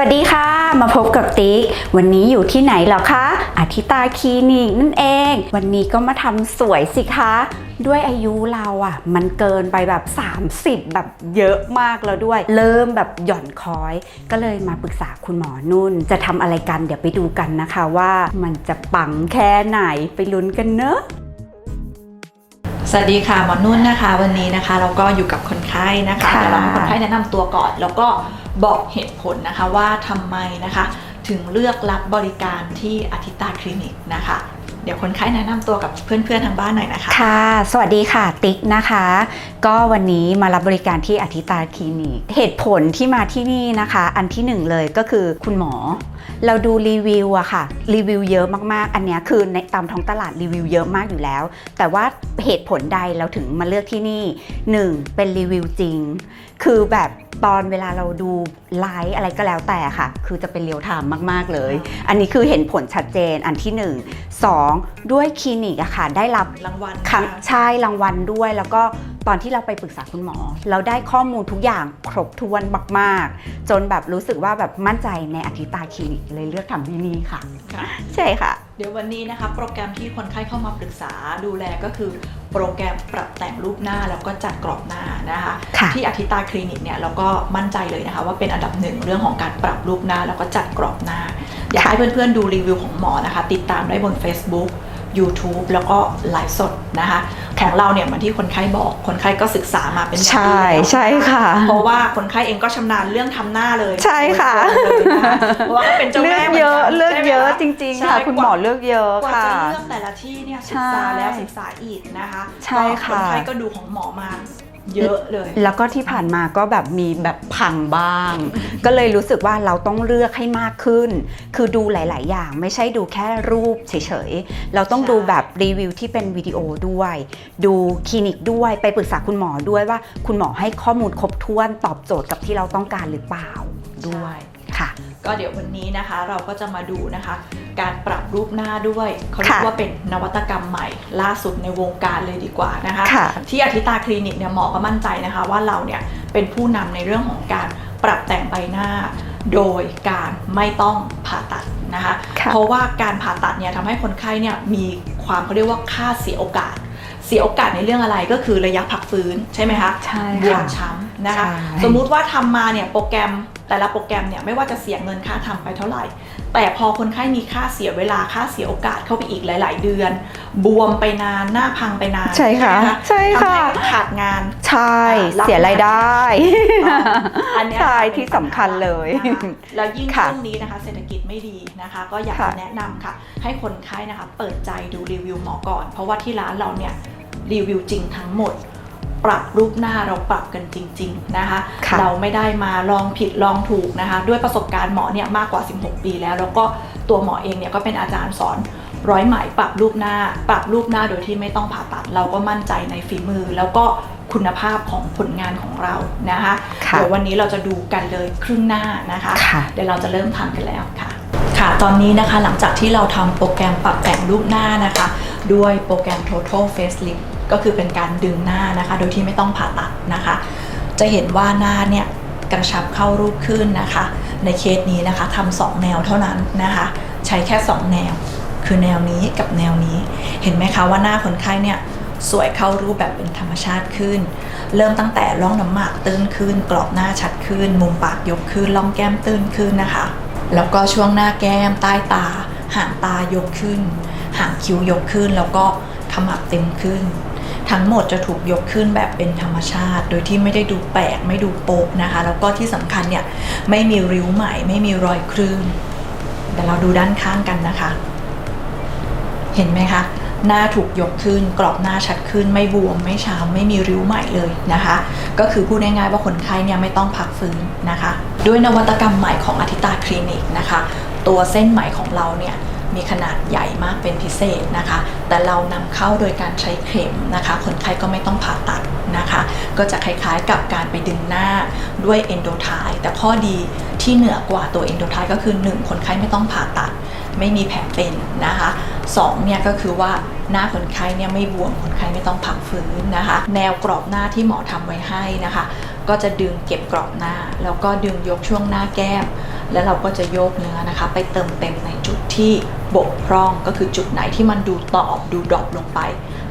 วัสดีค่ะ มาพบกับติ๊ก วันนี้อยู่ที่ไหนเหรอคะอาทิตาคลินิกนั่นเอง วันนี้ก็มาทำสวยสิคะ ด้วยอายุเราอะ่ะ มันเกินไปแบบ 30 แบบเยอะมากแล้วด้วย เริ่มแบบหย่อนคอย ก็เลยมาปรึกษาคุณหมอนุ่น จะทำอะไรกันเดี๋ยวไปดูกันนะคะว่ามันจะปังแค่ไหนไปลุ้นกันเนอะสวัสดีค่ะหมอนุ่นนะคะ วันนี้นะคะ เราก็อยู่กับคนไข้นะคะค่ะเดี๋ยวเราให้คนไข้แนะนำตัวก่อน แล้วก็ บอกเหตุผลนะคะว่าทำไมนะคะ ถึงเลือกรับบริการที่อาทิตาคลินิกนะคะ เดี๋ยวคนไข้แนะนำตัวกับเพื่อนๆทางบ้านหน่อยนะคะค่ะ สวัสดีค่ะ ติ๊กนะคะ ก็วันนี้มารับบริการที่อาทิตาคลินิก เหตุผลที่มาที่นี่นะคะ อันที่หนึ่งเลยก็คือคุณหมอ เราดูรีวิวอะค่ะรีวิวเยอะมากๆ อันเนี้ยคือในตามท้องตลาดรีวิวเยอะมากอยู่แล้ว แต่ว่าเหตุผลใดเราถึงมาเลือกที่นี่หนึ่งเป็นรีวิวจริง คือแบบตอนเวลาเราดูไลฟ์อะไรก็แล้วแต่ค่ะ คือจะเป็นเรียวไทม์มากๆเลย อันนี้คือเห็นผลชัดเจนอันที่หนึ่งสองด้วยคลินิกอะค่ะได้รับรางวัลครั้งนะคะใช่รางวัลด้วยแล้วก็ ตอนที่เราไปปรึกษาคุณหมอ เราได้ข้อมูลทุกอย่างครบถ้วนมาก ๆ จนแบบรู้สึกว่าแบบมั่นใจในอธิตาคลินิกเลยเลือกทำที่นี่ค่ะ ค่ะ ใช่ค่ะ เดี๋ยววันนี้นะคะ โปรแกรมที่คนไข้เข้ามาปรึกษาดูแลก็คือ โปรแกรมปรับแต่งรูปหน้าแล้วก็จัดกรอบหน้านะคะ ค่ะ ที่อาทิตาคลินิกเนี่ยเราก็มั่นใจเลยนะคะ ว่าเป็นอันดับหนึ่งเรื่องของการปรับรูปหน้าแล้วก็จัดกรอบหน้า อยากให้เพื่อนๆดูรีวิวของหมอนะคะ ติดตามได้บน Facebook YouTube แล้วก็ไลฟ์สดนะคะ ของเราเนี่ยเหมือนที่คนไข้บอกคนไข้ก็ศึกษามาเป็นอย่างใช่ดีแล้วใช่ค่ะ เพราะว่าคนไข้เองก็ชำนาญเรื่องทำหน้าเลยใช่ค่ะโดยตรงเลยนะคะเพราะว่าก็เป็นเจ้าเลืแม่อกหมืนเยกัอะนเลือกใช่ไหมเยอะคะจริงๆใช่ค่ะคุณหมอเลือกเยอะกว่าค่ะ จะเลือกแต่ละที่เนี่ยศึกษาใช่แล้วศึกษาอีกนะคะใช่ค่ะคนไข้ก็ดูของหมอมา เยอะเลย แล้วก็ที่ผ่านมาก็แบบมีแบบพังบ้าง ก็เลยรู้สึกว่าเราต้องเลือกให้มากขึ้น คือดูหลาย ๆ อย่างไม่ใช่ดูแค่รูปเฉย ๆ เราต้องใช่ดูแบบรีวิวที่เป็นวิดีโอด้วย ดูคลินิกด้วยไปปรึกษาคุณหมอด้วยว่า คุณหมอให้ข้อมูลครบถ้วนตอบโจทย์กับที่เราต้องการหรือเปล่าด้วย ค่ะก็เดี๋ยววันนี้นะคะ เราก็จะมาดูนะคะ การปรับรูปหน้าด้วยเขาเรียกค่ะว่าเป็นนวัตกรรมใหม่ล่าสุดในวงการเลยดีกว่านะคะค่ะที่อาทิตาคลินิกเนี่ยหมอก็มั่นใจนะคะ ว่าเราเนี่ยเป็นผู้นำในเรื่องของการปรับแต่งใบหน้า โดยการไม่ต้องผ่าตัดนะคะค่ะเพราะว่าการผ่าตัดเนี่ยทำให้คนไข้เนี่ยมีความเขาเรียกว่าค่าเสียโอกาสเสียโอกาสในเรื่องอะไรก็คือระยะพักฟื้นใช่ไหมคะใช่บวมค่ะช้ำนะคะใช่สมมุติว่าทำมาเนี่ยโปรแกรม แต่ละโปรแกรมเนี่ยไม่ว่าจะเสียเงินค่าทำไปเท่าไหร่ แต่พอคนไข้มีค่าเสียเวลาค่าเสียโอกาสเข้าไปอีกหลาย ๆ เดือน บวมไปนานหน้าพังไปนานใช่ค่ะไหมใช่ค่ะทำให้ขาดงานใช่รับเสียรายได้ อันเนี้ยใช่เป็นที่สำคัญเลยนะคะแล้วยิ่งค่ะช่วงนี้นะคะ เศรษฐกิจไม่ดีนะคะ ก็อยากค่ะจะแนะนำค่ะ ให้คนไข้นะคะ เปิดใจดูรีวิวหมอก่อน เพราะว่าที่ร้านเราเนี่ยรีวิวจริงทั้งหมด ปรับรูปหน้าเราปรับกันจริง ๆนะคะค่ะเราไม่ได้มาลองผิดลองถูกนะคะ ด้วยประสบการณ์หมอเนี่ยมากกว่า 16 ปีแล้ว แล้วก็ตัวหมอเองเนี่ยก็เป็นอาจารย์สอนร้อยไหมปรับรูปหน้า ปรับรูปหน้าโดยที่ไม่ต้องผ่าตัด เราก็มั่นใจในฝีมือ แล้วก็คุณภาพของผลงานของเรานะคะค่ะเดี๋ยววันนี้เราจะดูกันเลยครึ่งหน้านะคะค่ะเดี๋ยวเราจะเริ่มทำกันแล้วค่ะค่ะตอนนี้นะคะหลังจากที่เราทำโปรแกรมปรับแต่งรูปหน้านะคะ ด้วยโปรแกรม Total Facelift ก็คือเป็นการดึงหน้านะคะ โดยที่ไม่ต้องผ่าตัดนะคะ จะเห็นว่าหน้าเนี่ยกระชับเข้ารูปขึ้นนะคะ ในเคสนี้นะคะทำสองแนวเท่านั้นนะคะ ใช้แค่ 2 แนว คือแนวนี้กับแนวนี้ เห็นไหมคะว่าหน้าคนไข้เนี่ยสวยเข้ารูปแบบเป็นธรรมชาติขึ้น เริ่มตั้งแต่ร่องน้ำหมากตื้นขึ้น กรอบหน้าชัดขึ้น มุมปากยกขึ้นร่องแก้มตื้นขึ้นนะคะ แล้วก็ช่วงหน้าแก้ม ใต้ตา หางตายกขึ้น หางคิ้วยกขึ้น แล้วก็ขมับเต็มขึ้น ทั้งหมดจะถูกยกขึ้นแบบเป็นธรรมชาติ โดยที่ไม่ได้ดูแปลกไม่ดูโป๊กนะคะ แล้วก็ที่สำคัญเนี่ยไม่มีริ้วใหม่ไม่มีรอยคลื่นเดี๋ยวเราดูด้านข้างกันนะคะ เห็นไหมคะหน้าถูกยกขึ้น กรอบหน้าชัดขึ้นไม่บวมไม่ช้ำไม่มีริ้วใหม่เลยนะคะ ก็คือพูดง่ายๆว่าคนไข้เนี่ยไม่ต้องพักฟื้นนะคะ ด้วยนวัตกรรมใหม่ของอาทิตาคลินิกนะคะ ตัวเส้นไหมของเราเนี่ย มีขนาดใหญ่มากเป็นพิเศษนะคะ แต่เรานำเข้าโดยการใช้เข็มนะคะ คนไข้ก็ไม่ต้องผ่าตัดนะคะ ก็จะคล้ายๆกับการไปดึงหน้าด้วยเอนโดไทแต่ข้อดีที่เหนือกว่าตัวเอนโดไทก็คือ 1 คนไข้ไม่ต้องผ่าตัด ไม่มีแผลเป็นนะคะสองเนี่ยก็คือว่าหน้าคนไข้เนี่ยไม่บวมคนไข้ไม่ต้องพักฟื้นนะคะ แนวกรอบหน้าที่หมอทำไว้ให้นะคะ ก็จะดึงเก็บกรอบหน้า แล้วก็ดึงยกช่วงหน้าแก้ม แล้วเราก็จะโยกเนื้อนะคะ ไปเติมเต็มในจุดที่ บกพร่องก็คือจุดไหนที่มันดูตอบดูดรอปลงไป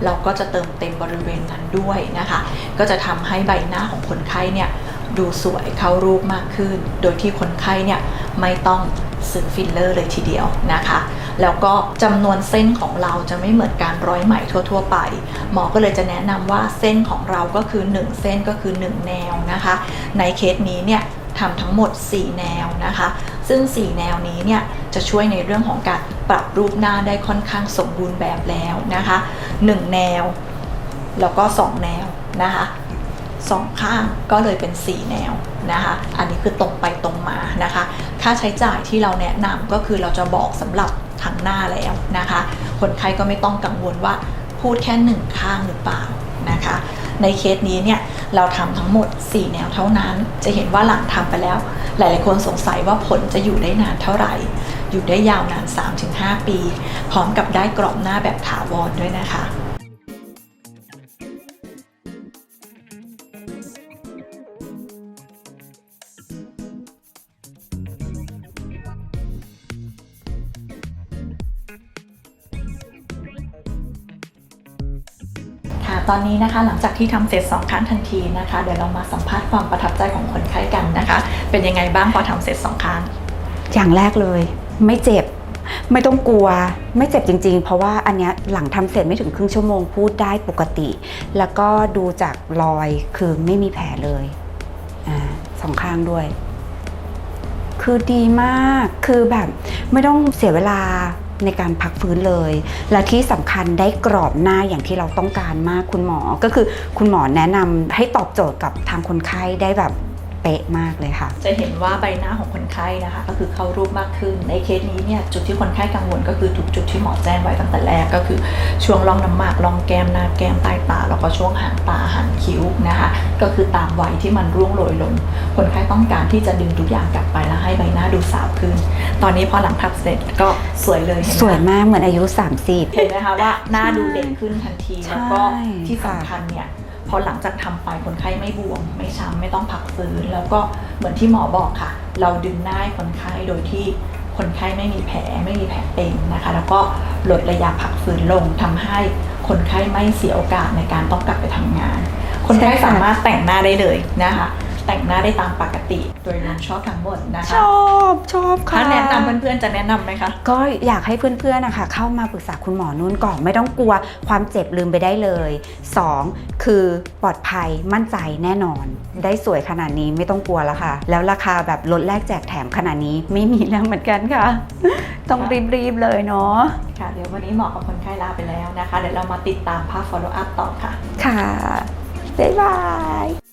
เราก็จะเติมเต็มบริเวณนั้นด้วยนะคะ ก็จะทำให้ใบหน้าของคนไข้เนี่ยดูสวยเข้ารูปมากขึ้น โดยที่คนไข้เนี่ยไม่ต้องซื้อฟิลเลอร์เลยทีเดียวนะคะ แล้วก็จำนวนเส้นของเราจะไม่เหมือนการร้อยไหมทั่ว ๆ ไป หมอก็เลยจะแนะนำว่าเส้นของเราก็คือ 1 เส้นก็คือ 1 แนวนะคะ ในเคสนี้เนี่ย ทำทั้งหมด 4 แนวนะคะ ซึ่ง 4 แนวนี้เนี่ยจะช่วยในเรื่องของการปรับรูปหน้าได้ค่อนข้างสมบูรณ์แบบแล้วนะคะ 1 แนว แล้วก็ 2 แนวนะคะสองข้างก็เลยเป็น 4 แนวนะคะ อันนี้คือตรงไปตรงมานะคะ ค่าใช้จ่ายที่เราแนะนำก็คือเราจะบอกสำหรับทางหน้าแล้วนะคะ คนไข้ก็ไม่ต้องกังวลว่าพูดแค่หนึ่งข้างหรือเปล่านะคะ ในเคสนี้เนี่ย เราทำทั้งหมด 4 แนวเท่านั้น จะเห็นว่าหลังทำไปแล้ว หลาย ๆ คนสงสัยว่าผลจะอยู่ได้นานเท่าไหร่ อยู่ได้ยาวนาน 3-5 ปี พร้อมกับได้กรอบหน้าแบบถาวรด้วยนะคะ ตอนนี้นะคะ หลังจากที่ทำเสร็จสองครั้งทันทีนะคะ เดี๋ยวเรามาสัมภาษณ์ความประทับใจของคนไข้กันนะคะ เป็นยังไงบ้างพอทำเสร็จสองครั้ง อย่างแรกเลย ไม่เจ็บ ไม่ต้องกลัว ไม่เจ็บจริง ๆ เพราะว่าอันเนี้ยหลังทำเสร็จไม่ถึงครึ่งชั่วโมงพูดได้ปกติ แล้วก็ดูจากรอยคือไม่มีแผลเลยอ่าสองข้างด้วย คือดีมากคือแบบไม่ต้องเสียเวลา ในการพักฟื้นเลย และที่สำคัญได้กรอบหน้าอย่างที่เราต้องการมากคุณหมอ ก็คือคุณหมอแนะนำให้ตอบโจทย์กับทางคนไข้ได้แบบ ป๊ะมากเลยค่ะ จะเห็นว่าใบหน้าของคนไข้นะคะก็คือเข้ารูปมากขึ้น ในเคสนี้เนี่ยจุดที่คนไข้กังวลก็คือทุกจุดที่หมอแจ้งไว้ตั้งแต่แรกก็คือช่วงร่องน้ำหมากร่องแก้มหน้าแก้มใต้ตาแล้วก็ช่วงหางตาหางคิ้วนะคะก็คือตามวัยที่มันร่วงโรยลง คนไข้ต้องการที่จะดึงทุกอย่างกลับไปแล้วให้ใบหน้าดูสาวขึ้น ตอนนี้พอหลังทับเสร็จก็สวยเลยเห็นไหมสวยมากเหมือนอายุ 30 เห็นไหมคะว่าหน้าดูเด็กขึ้นทันทีใช่แล้วก็ที่สำคัญเนี่ย พอหลังจากทำไปคนไข้ไม่บวม ไม่ช้ำไม่ต้องพักฟื้น แล้วก็เหมือนที่หมอบอกค่ะ เราดึงหน้าคนไข้โดยที่คนไข้ไม่มีแผลไม่มีแผลเป็นนะคะ แล้วก็ลดระยะพักฟื้นลงทำให้คนไข้ไม่เสียโอกาสในการต้องกลับไปทำงาน คนไข้สามารถแต่งหน้าได้เลยนะคะ แต่งหน้าได้ตามปกติ โดยรวมชอบทั้งหมดนะคะ ชอบชอบค่ะ ถ้าแนะนำเพื่อนๆจะแนะนำไหมคะ ก็อยากให้เพื่อนๆนะคะเข้ามาปรึกษาคุณหมอนุ่นก่อนไม่ต้องกลัวความเจ็บลืมไปได้เลย 2. คือปลอดภัยมั่นใจแน่นอน ได้สวยขนาดนี้ไม่ต้องกลัวแล้วค่ะ แล้วราคาแบบลดแลกแจกแถมขนาดนี้ไม่มีแล้วเหมือนกันค่ะ ต้องรีบๆเลยเนาะค่ะ เดี๋ยววันนี้หมอกับคนไข้ลาไปแล้วนะคะ เดี๋ยวเรามาติดตามภาพ follow up ต่อค่ะ ค่ะ บ๊ายบาย